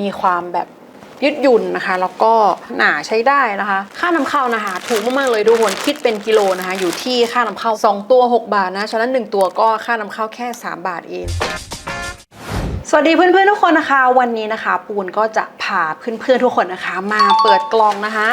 มีความแบบยืดหยุ่นนะคะ แล้วก็หนาใช้ได้นะคะ ค่านำเข้านะคะ ถูกมากๆเลยทุกคนคิดเป็นกิโลนะคะ อยู่ที่ค่านำเข้า 2 ตัว 6 บาทนะฉะนั้น 1 ตัวก็ค่านำเข้าแค่ 3 บาทเองสวัสดีเพื่อนๆทุกคนนะคะ วันนี้นะคะ ปูนก็จะพาเพื่อนๆทุกคนนะคะ มาเปิดกล่องนะคะ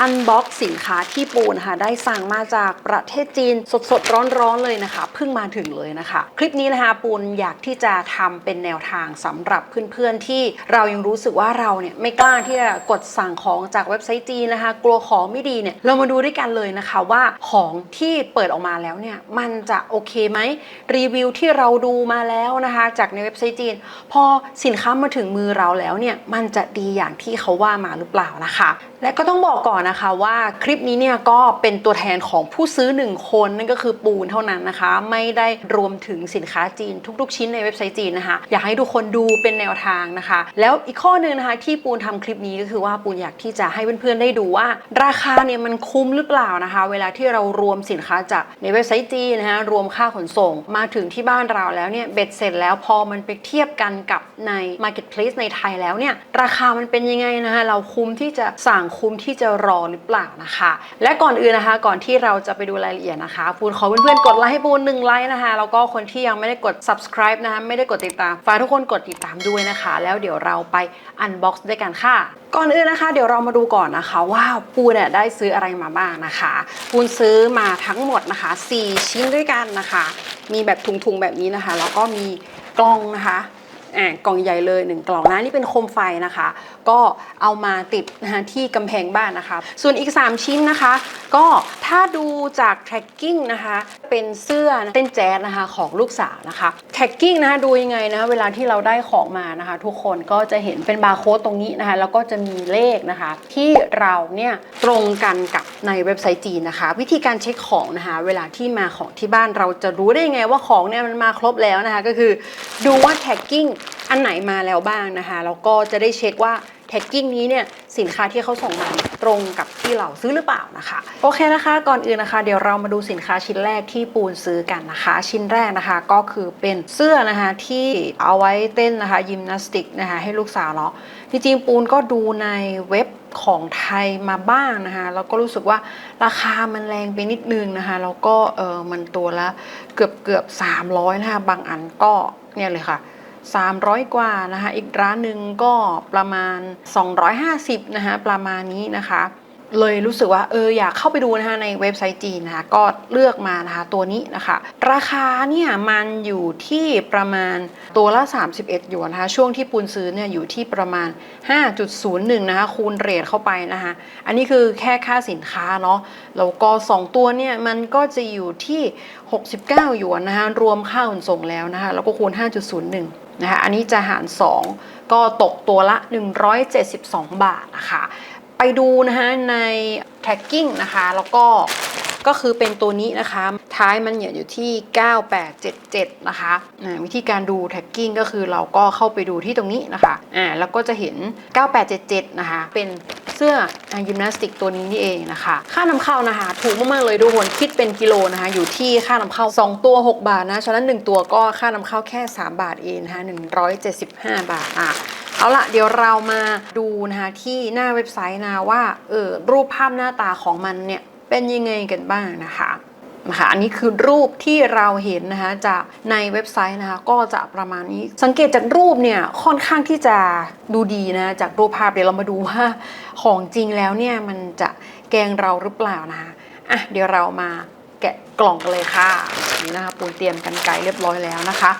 อันบ็อกสินค้าที่ปูนะคะได้สั่งมาจากประเทศจีนสดๆร้อนๆเลยนะคะเพิ่งมาถึงเลยนะคะ คลิปนี้นะคะปูนอยากที่จะทำเป็นแนวทางสำหรับเพื่อนๆที่เรายังรู้สึกว่าเราเนี่ยไม่กล้าที่จะกดสั่งของจากเว็บไซต์จีนนะคะ กลัวของไม่ดีเนี่ยเรามาดูด้วยกันเลยนะคะว่าของที่เปิดออกมาแล้วเนี่ยมันจะโอเคไหมรีวิวที่เราดูมาแล้วนะคะ จากในเว็บไซต์จีน พอสินค้ามาถึงมือเราแล้วเนี่ยมันจะดีอย่างที่เขาว่ามาหรือเปล่านะคะ และก็ต้องบอกก่อนนะคะว่าคลิปนี้เนี่ยก็เป็นตัวแทนของผู้ซื้อหนึ่งคนนั่นก็คือปูนเท่านั้นนะคะ ไม่ได้รวมถึงสินค้าจีนทุกๆ ชิ้นในเว็บไซต์จีนนะคะ อยากให้ทุกคนดูเป็นแนวทางนะคะ แล้วอีกข้อหนึ่งนะคะที่ปูนทำคลิปนี้ก็คือว่าปูนอยากที่จะให้เพื่อนๆได้ดูว่า ราคาเนี่ยมันคุ้มหรือเปล่านะคะ เวลาที่เรารวมสินค้าจากในเว็บไซต์จีนนะคะรวมค่าขนส่งมาถึงที่บ้านเราแล้วเนี่ยเบ็ดเสร็จแล้วพอมันไปเทียบกันกับใน Marketplace ในไทยแล้วเนี่ยราคามันเป็นยังไงนะคะเราคุ้มที่จะสั่งคุ้มที่จะรอหรือเปล่านะคะ และก่อนอื่นนะคะ ก่อนที่เราจะไปดูรายละเอียดนะคะปูนขอเพื่อนๆกดไลค์ให้ปูนหนึ่งไลค์นะคะแล้วก็คนที่ยังไม่ได้กด subscribe นะคะไม่ได้กดติดตามฝากทุกคนกดติดตามด้วยนะคะ แล้วเดี๋ยวเราไป unbox ด้วยกันค่ะ ก่อนอื่นนะคะ เดี๋ยวเรามาดูก่อนนะคะ ว่าปูนเนี่ยได้ซื้ออะไรมาบ้างนะคะปูนซื้อมาทั้งหมดนะคะ 4 ชิ้นด้วยกันนะคะ มีแบบถุงๆแบบนี้นะคะ แล้วก็มีกล้องนะคะ อ่ากล่องใหญ่เลยหนึ่งกล่องนะนี่เป็นโคมไฟนะคะ ก็เอามาติดนะคะที่กำแพงบ้านนะคะ ส่วนอีก 3 ชิ้นนะคะ ก็ถ้าดูจาก tracking นะคะ เป็นเสื้อเต้นแจ๊สนะคะของลูกสาวนะคะ tracking นะคะดูยังไงนะคะเวลาที่เราได้ของมานะคะ ทุกคนก็จะเห็นเป็นบาร์โค้ดตรงนี้นะคะ แล้วก็จะมีเลขนะคะ ที่เราเนี่ยตรงกันกับในเว็บไซต์จีนนะคะ วิธีการเช็คของนะคะ เวลาที่มาของที่บ้านเราจะรู้ได้ยังไงว่าของเนี่ยมันมาครบแล้วนะคะ ก็คือดูว่า tagging อันไหนมาแล้วบ้างนะคะแล้วก็จะได้เช็คว่าแท็กกิ้งนี้เนี่ยสินค้าที่เขาส่งมาตรงกับที่เราซื้อหรือเปล่านะคะโอเคนะคะก่อนอื่นนะคะ เดี๋ยวเรามาดูสินค้าชิ้นแรกที่ปูนซื้อกันนะคะ ชิ้นแรกนะคะก็คือเป็นเสื้อนะคะที่เอาไว้เต้นนะคะยิมนาสติกนะคะให้ลูกสาวเนาะจริงๆปูนก็ดูในเว็บของไทยมาบ้างนะคะแล้วก็รู้สึกว่าราคามันแรงไปนิดนึงนะคะแล้วก็เออมันตัวละเกือบเกือบ300นะคะบางอันก็เนี่ยเลยค่ะ 300 กว่านะคะอีกร้านหนึ่งก็ประมาณ 250นะคะประมาณนี้นะคะเลยรู้สึกว่าเอออยากเข้าไปดูนะคะในเว็บไซต์จีนนะคะก็เลือกมานะคะตัวนี้นะคะ ราคาเนี่ยมันอยู่ที่ประมาณตัวละ 31หยวนนะคะช่วงที่ปูนซื้อเนี่ยอยู่ที่ประมาณ 5.01นะคะคูณเรทเข้าไปนะคะอันนี้คือแค่ค่าสินค้าเนาะแล้วก็ 2 ตัวเนี่ยมันก็จะอยู่ที่ 69หยวนนะคะรวมค่าขนส่งแล้วนะคะแล้วก็คูณ 5.01 นะคะอันนี้จะหาร 2 ก็ตกตัวละ 172 บาทนะคะ ไปดูนะคะใน tracking นะคะ แล้วก็ ก็คือเป็นตัวนี้นะคะ ท้ายมันเนี่ยอยู่ที่ 9877 นะคะวิธีการดู tracking ก็คือเราก็เข้าไปดูที่ตรงนี้นะคะอ่าแล้วก็จะเห็น 9877 นะคะ เป็นเสื้อยิมนาสติกตัวนี้นี่เองนะคะ ค่านำเข้านะคะ ถูกมาก ๆ เลยทุกคนคิดเป็นกิโลนะคะ อยู่ที่ค่านำเข้า 2 ตัว 6 บาทนะ ฉะนั้น 1 ตัวก็ค่านำเข้าแค่ 3 บาทเองนะคะ175 บาทอะเอาละเดี๋ยวเรามาดูนะคะที่หน้าเว็บไซต์นะว่าเออรูปภาพหน้าตาของมันเนี่ย เป็นยังไงกันบ้างนะคะนะคะอันนี้คือรูปที่เราเห็นนะคะจากในเว็บไซต์นะคะก็จะประมาณนี้ สังเกตจากรูปเนี่ยค่อนข้างที่จะดูดีนะจากรูปภาพเดี๋ยวเรามาดูว่าของจริงแล้วเนี่ยมันจะแกงเราหรือเปล่านะคะอะเดี๋ยวเรามาแกะกล่องกันเลยค่ะนี่นะคะปูนเตรียมกันไกลเรียบร้อยแล้วนะคะ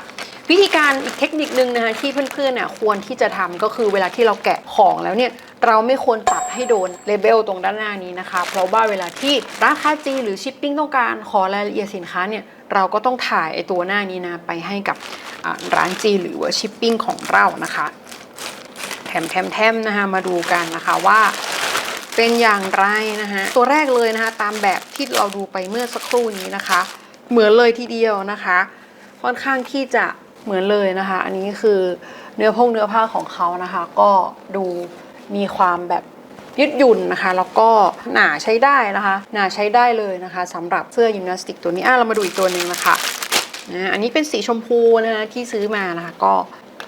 วิธีการอีกเทคนิคนึงนะคะที่เพื่อนๆเนี่ยควรที่จะทำก็คือเวลาที่เราแกะของแล้วเนี่ยเราไม่ควรตัด ให้โดนเลเบลตรงด้านหน้านี้นะคะ เพราะว่าเวลาที่ร้านค้าจีหรือชิปปิ้งต้องการขอรายละเอียดสินค้าเนี่ยเราก็ต้องถ่ายไอตัวหน้านี้นะไปให้กับร้านจีหรือว่าชิปปิ้งของเรานะคะแถมแถมแถมนะคะมาดูกันนะคะว่าเป็นอย่างไรนะคะตัวแรกเลยนะคะตามแบบที่เราดูไปเมื่อสักครู่นี้นะคะ เหมือนเลยทีเดียวนะคะ ค่อนข้างที่จะเหมือนเลยนะคะ อันนี้คือเนื้อพงเนื้อผ้าของเขานะคะ ก็ดูมีความแบบ ยืดหยุ่นนะคะ แล้วก็หนาใช้ได้นะคะ หนาใช้ได้เลยนะคะสำหรับเสื้อยิมนาสติกตัวนี้อะเรามาดูอีกตัวหนึ่งนะคะนะอันนี้เป็นสีชมพูนะคะที่ซื้อมานะคะก็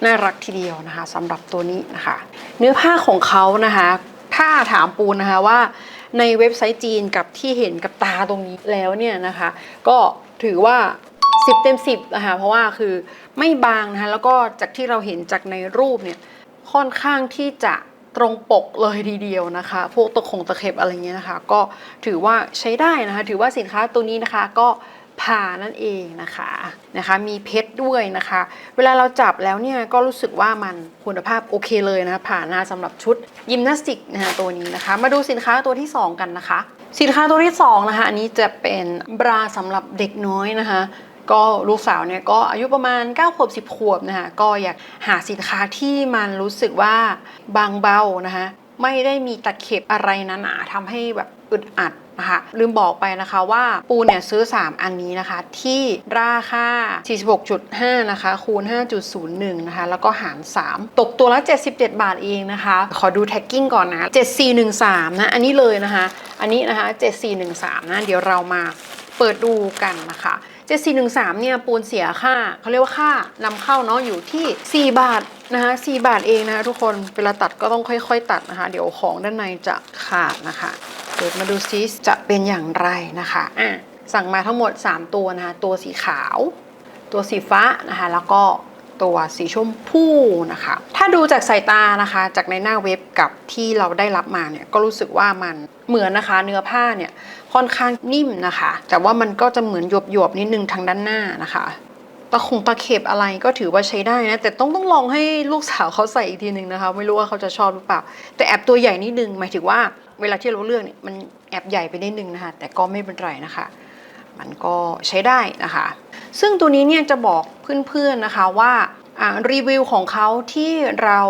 น่ารักทีเดียวนะคะสำหรับตัวนี้นะคะ เนื้อผ้าของเขานะคะถ้าถามปูนนะคะว่าในเว็บไซต์จีนกับที่เห็นกับตาตรงนี้แล้วเนี่ยนะคะ ก็ถือว่า 10 เต็ม 10นะคะเพราะว่าคือไม่บางนะคะแล้วก็จากที่เราเห็นจากในรูปเนี่ยค่อนข้างที่จะ ตรงปกเลยทีเดียวนะคะ พวกตะขงตะเข็บอะไรเงี้ยนะคะ ก็ถือว่าใช้ได้นะคะ ถือว่าสินค้าตัวนี้นะคะก็ผ่านั่นเองนะคะนะคะ มีเพชรด้วยนะคะ เวลาเราจับแล้วเนี่ยก็รู้สึกว่ามันคุณภาพโอเคเลยนะคะผ่านาสำหรับชุดยิมนาสติกนะคะตัวนี้นะคะ มาดูสินค้าตัวที่ 2 กันนะคะ สินค้าตัวที่2นะคะอันนี้จะเป็นบราสำหรับเด็กน้อยนะคะ ก็ลูกสาวเนี่ยก็อายุประมาณ 9 ขวบ 10 ขวบนะคะก็อยากหาสินค้าที่มันรู้สึกว่าบางเบานะคะไม่ได้มีตะเข็บอะไรหนาๆทำให้แบบอึดอัดนะคะลืมบอกไปนะคะว่าปูเนี่ยซื้อ 3 อันนี้นะคะ ที่ราคา 46.5 นะคะ คูณ 5.01 นะคะ แล้วก็หาร 3 ตกตัวละ 77 บาทเองนะคะ ขอดูแท็กกิ้งก่อนนะ 7413 นะ อันนี้เลยนะคะ อันนี้นะคะ 7413 นะ เดี๋ยวเรามาเปิดดูกันนะคะ 7413เนี่ยปูนเสียค่าเขาเรียกว่าค่านำเข้าเนาะอยู่ที่ 4 บาทนะคะ4บาทเองนะะทุกคนเวลาตัดก็ต้องค่อย ๆ ตัดนะคะ เดี๋ยวของด้านในจะขาดนะคะเดี๋ยวมาดูซิจะเป็นอย่างไรนะคะอะสั่งมาทั้งหมด 3 ตัวนะคะตัวสีขาว ตัวสีฟ้านะคะแล้วก็ ตัวสีชมพูนะคะ ถ้าดูจากสายตานะคะจากในหน้าเว็บกับที่เราได้รับมาเนี่ยก็รู้สึกว่ามันเหมือนนะคะ เนื้อผ้าเนี่ยค่อนข้างนิ่มนะคะ แต่ว่ามันก็จะเหมือนหยวบๆนิดนึงทางด้านหน้านะคะตะคงตะเข็บอะไรก็ถือว่าใช้ได้นะ แต่ต้องต้องลองให้ลูกสาวเขาใส่อีกทีหนึ่งนะคะ ไม่รู้ว่าเขาจะชอบหรือเปล่า แต่แอบตัวใหญ่นิดนึงหมายถึงว่า เวลาที่เราเลือกเนี่ยมันแอบใหญ่ไปนิดนึงนะคะ แต่ก็ไม่เป็นไรนะคะ มันก็ใช้ได้นะคะ ซึ่งตัวนี้เนี่ยจะบอกเพื่อนๆนะคะว่าอ่ารีวิวของเขาที่เรา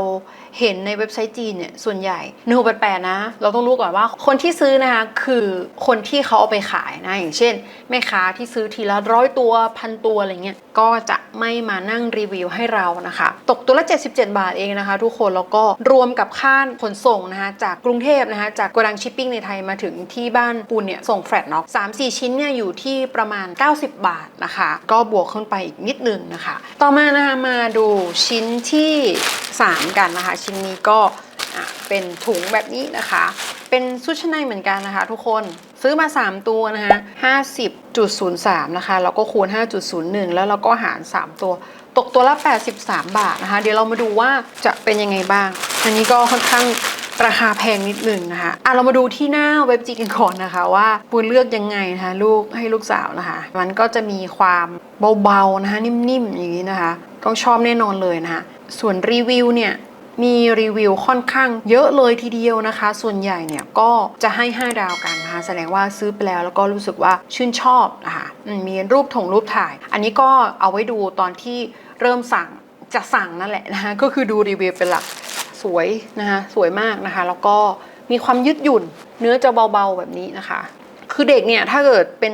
เห็นในเว็บไซต์จีนเนี่ยส่วนใหญ่หนึ่งแปดแปดนะ เราต้องรู้ก่อนว่าคนที่ซื้อนะคะคือคนที่เขาเอาไปขายนะ อย่างเช่น แม่ค้าที่ซื้อทีละร้อยตัวพันตัวอะไรเงี้ยก็จะไม่มานั่งรีวิวให้เรานะคะ ตกตัวละ 77 บาทเองนะคะ ทุกคนแล้วก็รวมกับค่าขนส่งนะคะจากกรุงเทพนะคะจากโกดังชิปปิ้งในไทยมาถึงที่บ้านปูนเนี่ยส่งแฟลตเนาะสามสี่ชิ้นเนี่ยอยู่ที่ประมาณ 90 บาทนะคะ ก็บวกขึ้นไปอีกนิดนึงนะคะ ต่อมานะคะมาดูชิ้นที่ 3 กันนะคะชิ้นนี้ก็เป็นถุงแบบนี้นะคะ เป็นชุดชั้นในเหมือนกันนะคะ ทุกคนซื้อมา 3 ตัวนะคะ50.03 นะคะ แล้วก็คูณ 5.01 แล้วเราก็หาร 3 ตัว ตกตัวละ 83 บาทนะคะ เดี๋ยวเรามาดูว่าจะเป็นยังไงบ้าง อันนี้ก็ค่อนข้างราคาแพงนิดหนึ่งนะคะ อะเรามาดูที่หน้าเว็บจีกันก่อนนะคะว่าปูนเลือกยังไงนะคะลูกให้ลูกสาวนะคะ มันก็จะมีความเบาๆนะคะนิ่มๆอย่างนี้นะคะ ต้องชอบแน่นอนเลยนะคะ ส่วนรีวิวเนี่ย มีรีวิวค่อนข้างเยอะเลยทีเดียวนะคะ ส่วนใหญ่เนี่ยก็จะให้ 5 ดาวกันนะคะ แสดงว่าซื้อไปแล้วแล้วก็รู้สึกว่าชื่นชอบนะคะมีรูปถงรูปถ่าย อันนี้ก็เอาไว้ดูตอนที่เริ่มสั่งจะสั่งนั่นแหละนะคะก็คือดูรีวิวเป็นหลักสวยนะคะสวยมากนะคะ แล้วก็มีความยืดหยุ่น เนื้อจะเบาๆแบบนี้นะคะ คือเด็กเนี่ยถ้าเกิดเป็น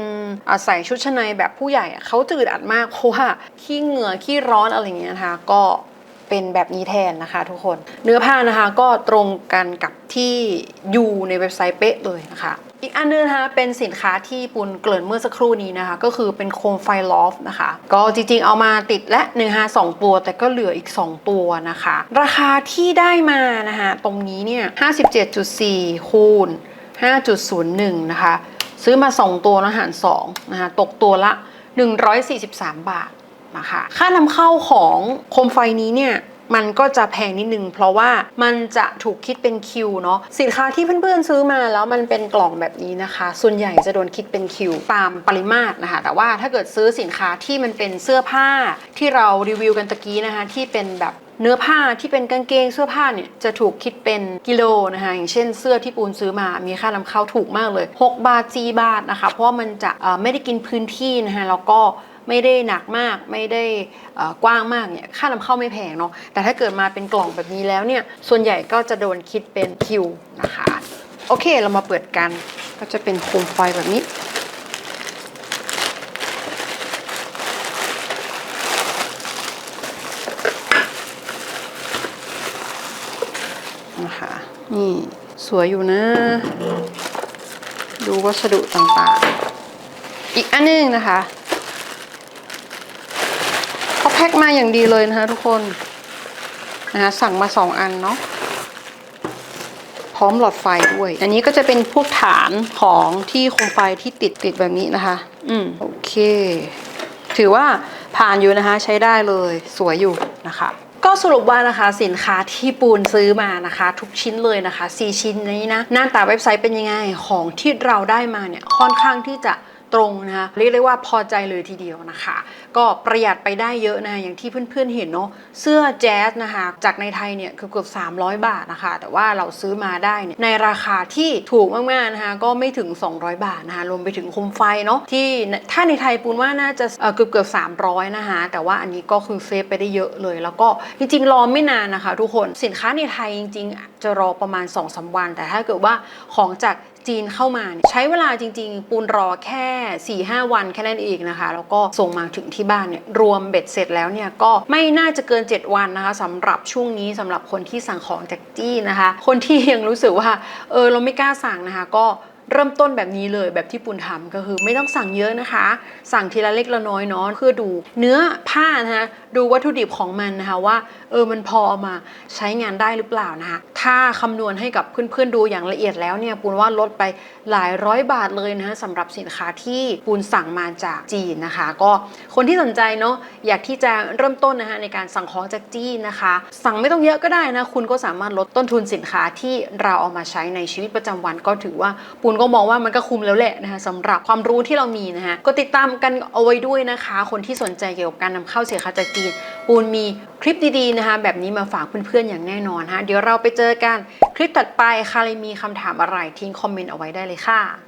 ใส่ชุดชั้นในแบบผู้ใหญ่เขาจะอึดอัดมากเพราะว่าขี้เหงื่อขี้ร้อนอะไรเงี้ยนะคะ ก็ เป็นแบบนี้แทนนะคะทุกคน เนื้อผ้านะคะก็ตรงกันกับที่อยู่ในเว็บไซต์เป๊ะเลยนะคะอีกอันนึงนะคะเป็นสินค้าที่ปุนเกริ่นเมื่อสักครู่นี้นะคะ ก็คือเป็นโคมไฟลอฟนะคะ ก็จริงๆเอามาติดและ1นึ่งสองตัว แต่ก็เหลืออีก 2 ตัวนะคะ ราคาที่ได้มานะคะตรงนี้เนี่ย57.4 คูณ 5.01 นะคะ ซื้อมา 2 ตัวแล้วหาร2นะคะตกตัวละ 143 บาท นะคะค่านำเข้าของโคมไฟนี้เนี่ยมันก็จะแพงนิดนึง เพราะว่ามันจะถูกคิดเป็นคิวเนาะสินค้าที่เพื่อนๆซื้อมาแล้วมันเป็นกล่องแบบนี้นะคะ ส่วนใหญ่จะโดนคิดเป็นคิวตามปริมาตรนะคะ แต่ว่าถ้าเกิดซื้อสินค้าที่มันเป็นเสื้อผ้าที่เรารีวิวกันตะกี้นะคะ ที่เป็นแบบเนื้อผ้าที่เป็นกางเกงเสื้อผ้าเนี่ยจะถูกคิดเป็นกิโลนะคะอย่างเช่นเสื้อที่ปูนซื้อมามีค่านำเข้าถูกมากเลย 6 บาท4บาทนะคะ เพราะว่ามันจะไม่ได้กินพื้นที่นะคะแล้วก็ ไม่ได้หนักมาก ไม่ได้กว้างมากเนี่ยค่านำเข้าไม่แพงเนาะแต่ถ้าเกิดมาเป็นกล่องแบบนี้แล้วเนี่ยส่วนใหญ่ก็จะโดนคิดเป็นคิวนะคะโอเคเรามาเปิดกันก็จะเป็นโคมไฟแบบนี้นะคะนี่สวยอยู่นะ ดูวัสดุต่างๆ อีกอันหนึงนะคะ เขาแพ็คมาอย่างดีเลยนะคะทุกคนนะคะสั่งมาสองอันเนาะพร้อมหลอดไฟด้วย อันนี้ก็จะเป็นพวกฐานของที่โคมไฟที่ติดติดแบบนี้นะคะ อืมโอเค ถือว่าผ่านอยู่นะคะ ใช้ได้เลยสวยอยู่นะคะก็สรุปว่านะคะสินค้าที่ปูนซื้อมานะคะ ทุกชิ้นเลยนะคะ 4 ชิ้นนี้นะ หน้าตาเว็บไซต์เป็นยังไงของที่เราได้มาเนี่ยค่อนข้างที่จะ ตรงนะคะเรียกได้ว่าพอใจเลยทีเดียวนะคะ ก็ประหยัดไปได้เยอะนะคะอย่างที่เพื่อนๆเห็นเนาะเสื้อแจ๊สนะคะจากในไทยเนี่ยเกือบ 300 บาทนะคะ แต่ว่าเราซื้อมาได้เนี่ยในราคาที่ถูกมากๆนะคะก็ไม่ถึง 200 บาทนะคะรวมไปถึงคมไฟเนาะที่ถ้าในไทยปูนว่าน่าจะเกือบเกือบ300นะคะแต่ว่าอันนี้ก็คือเซฟไปได้เยอะเลย แล้วก็จริงๆรอไม่นานนะคะ ทุกคนสินค้าในไทยจริง ๆ จะรอประมาณ2-3วัน แต่ถ้าเกิดว่าของจาก จีนเข้ามาใช้เวลาจริง ๆ ปูนรอแค่ 4-5 วันแค่นั้นเองนะคะ แล้วก็ส่งมาถึงที่บ้านเนี่ยรวมเบ็ดเสร็จแล้วเนี่ยก็ไม่น่าจะเกิน 7 วันนะคะสำหรับช่วงนี้สำหรับคนที่สั่งของจากจีนนะคะ คนที่ยังรู้สึกว่าเออเราไม่กล้าสั่งนะคะก็ เริ่มต้นแบบนี้เลยแบบที่ปูนทำก็คือไม่ต้องสั่งเยอะนะคะ สั่งทีละเล็กละน้อยเนาะเพื่อดูเนื้อผ้านะคะดูวัตถุดิบของมันนะคะว่าเออมันพออามาใช้งานได้หรือเปล่านะคะถ้าคำนวณให้กับเพื่อนๆดูอย่างละเอียดแล้วเนี่ยปูนว่าลดไปหลายร้อยบาทเลยนะคะสำหรับสินค้าที่ปูนสั่งมาจากจีนนะคะ ก็คนที่สนใจเนาะอยากที่จะเริ่มต้นนะคะในการสั่งของจากจีนนะคะ สั่งไม่ต้องเยอะก็ได้นะคุณก็สามารถลดต้นทุนสินค้าที่เราเอามาใช้ในชีวิตประจำวันก็ถือว่าปูนก็มองว่ามันก็คุ้มแล้วแหละนะคะสำหรับความรู้ที่เรามีนะคะก็ติดตามกันเอาไว้ด้วยนะคะ คนที่สนใจเกี่ยวกับการนำเข้าสินค้าจากจีนปูนมีคลิปดีๆนะคะ แบบนี้มาฝากเพื่อนๆอย่างแน่นอนฮะเดี๋ยวเราไปเจอกันคลิปถัดไปใครมีคำถามอะไรทิ้งคอมเมนต์เอาไว้ได้เลยค่ะ